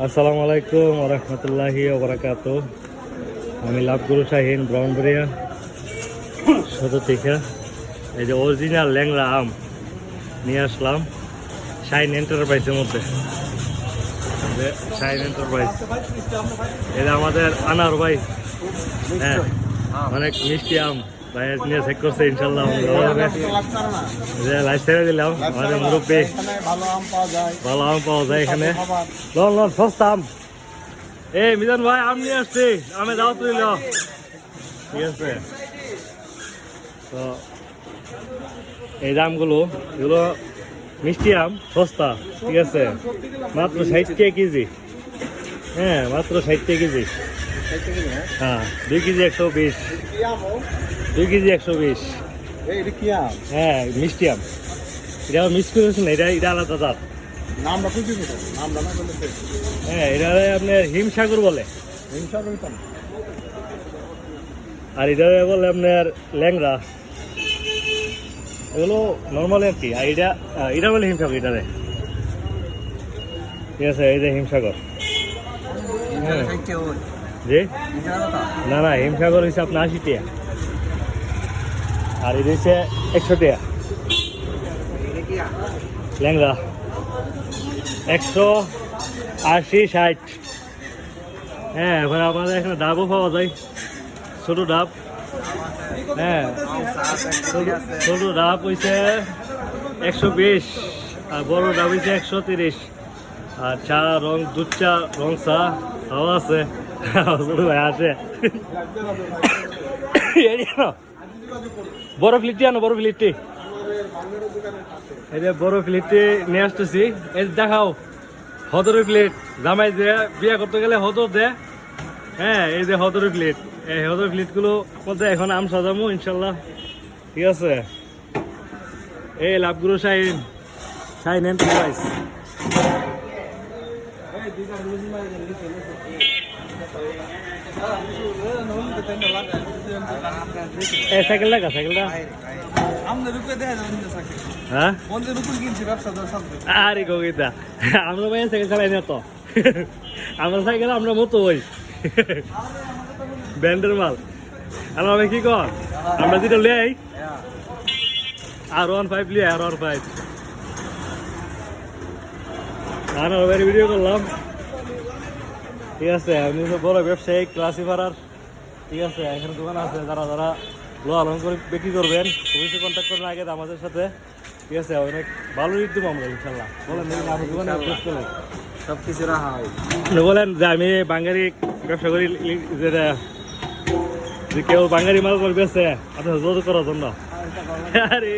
আসসালামু আলাইকুম রহমতুল্লাহি ওবরাকাত আমি লাভগুরু শাহিন ব্রাউনবাড়িয়া শত থেকে। এই যে অরিজিনাল ল্যাংড়া আম নিয়ে আসলাম শাইন এন্টারপ্রাইজের মধ্যে। শাইন এন্টারপ্রাইজ এটা আমাদের আনার ভাই। হ্যাঁ অনেক মিষ্টি আম। ভাই নিয়ে চেক করছে ইনশাল্লাহ লাইফ ছেড়ে দিলাম আমাদের মুরব্বী ভালো আম পাওয়া যায় এখানে খাবার লন লন সস্তা আম এই মিজান ভাই আম নিয়ে আসছি আমে দাও তুই ল ঠিক আছে তো এই দামগুলো এগুলো মিষ্টি আম সস্তা ঠিক আছে মাত্র ষাট টাকা কেজি হ্যাঁ মাত্র ষাট টাকা কেজি হ্যাঁ দুই কেজি একশো বিশ? দুই কেজি একশো বিশ। এটা হ্যাঁ মিষ্টি আম। এটা মিস করেছেন এটা এটা আলাদা নামটা নামটা না হ্যাঁ এটা আপনার হিমসাগর বলে। আর এটা বলে আপনার ল্যাংড়া। এগুলো নর্মাল আর কি আর এটা এটা বলে হিমসাগর এটারে। ঠিক আছে এই যে হিমসাগর। জি? না না হিমসাগর হচ্ছে আপনার আশি টাকা আর হচ্ছে একশো টাকা ল্যাংড়া। একশো আশি ষাট। হ্যাঁ এবার আমাদের এখানে ডাবও পাওয়া যায়। ছোটো ডাব। হ্যাঁ ছোটো- ডাব হইছে একশো বিশ, আর বড় ডাব হইছে একশো তিরিশ। আর চা, রং, দুধ চা, রং চা তাও আছে। ভাই আছে। এই। বড় ফ্লিপটি আনো বড় ফ্লিপটি এই যে বড় ফ্লিপটি নিয়ে আসতেছি। এই দেখাও হদরের প্লেট জামাই যে বিয়ে করতে গেলে হদর দে। হ্যাঁ এই যে হদরের প্লেট এই হদরের প্লেটগুলো মধ্যে এখন আম সাজামো, ইনশাল্লাহ। ঠিক আছে? এই love guru Shahin. Shahin enterprise এই সাইকেল লাগা সাইকেলটা আমাদের রূপে দেখা যাবে না সাকি হ্যাঁ? বন্ধের রূপে কিনছি ব্যবসা তো সব আরে কবিতা আমরা ভাই সাইকেল চালাই না তো। আমরা সাইকেল আমরা মতো ওই ব্যান্ডের মাল। আর আমি কি কর? আমরা যেটা লেই আর ওয়ান ফাইভ লিয়ে আর ওয়ান ফাইভ আর বাইরে ভিডিও করলাম। ঠিক আছে আমি তো বড় ব্যবসায়িক ক্লাসি ঠিক আছে এখানে দোকান আছে যারা যারা লো আলম করে বিক্রি করবেন অবশ্যই কন্ট্যাক্ট করবেন আগে আমাদের সাথে। ঠিক আছে অনেক ভালো রেট দেবো আমরা ইনশাল্লাহ বলেন দোকানে করেন সব কিছু রাখা হয়। বলেন যে আমি বাঙালি ব্যবসা করি যেটা যে কেউ বাঙালি মাল করবে আছে আপনার যোগ করার জন্য। আরে।